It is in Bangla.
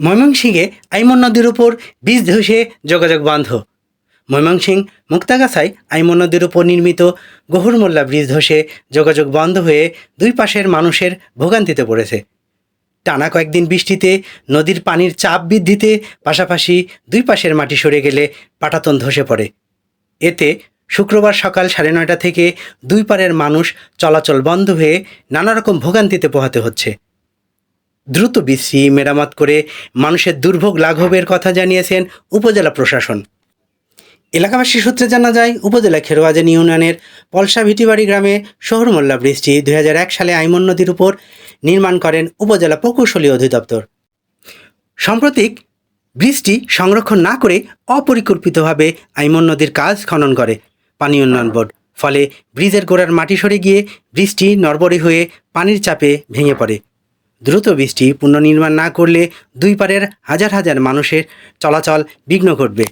ময়মনসিংহে আইমন নদীর উপর বীজ ধসে যোগাযোগ বন্ধ। ময়মনসিং মুক্তাগাছায় আইমন নদীর উপর নির্মিত গহুরমোল্লা ব্রিজ ধসে যোগাযোগ বন্ধ হয়ে দুই পাশের মানুষের ভোগান্তিতে পড়েছে। টানা কয়েকদিন বৃষ্টিতে নদীর পানির চাপ বৃদ্ধিতে পাশাপাশি দুই পাশের মাটি সরে গেলে পাটাতন ধসে পড়ে। এতে শুক্রবার সকাল সাড়ে নয়টা থেকে দুই পারের মানুষ চলাচল বন্ধ হয়ে নানারকম ভোগান্তিতে পোহাতে হচ্ছে। দ্রুত বিশ্রী মেরামত করে মানুষের দুর্ভোগ লাঘবের কথা জানিয়েছেন উপজেলা প্রশাসন। এলাকাবাসী সূত্রে জানা যায়, উপজেলা খেরোয়াজান ইউনিয়নের পলসা ভিটিবাড়ি গ্রামে শহরমোল্লা ব্রিজটি দুই সালে আইমন নদীর উপর নির্মাণ করেন উপজেলা প্রকৌশলী অধিদপ্তর। সাম্প্রতিক ব্রিজটি সংরক্ষণ না করে অপরিকল্পিতভাবে আইমন নদীর কাজ খনন করে পানি উন্নয়ন বোর্ড। ফলে ব্রিজের গোড়ার মাটি সরে গিয়ে ব্রিজটি নড়বড়ে হয়ে পানির চাপে ভেঙে পড়ে। দ্রুত বৃষ্টি পুনর্নির্মাণ না করলে দুই পারের হাজার হাজার মানুষের চলাচল বিঘ্ন ঘটবে।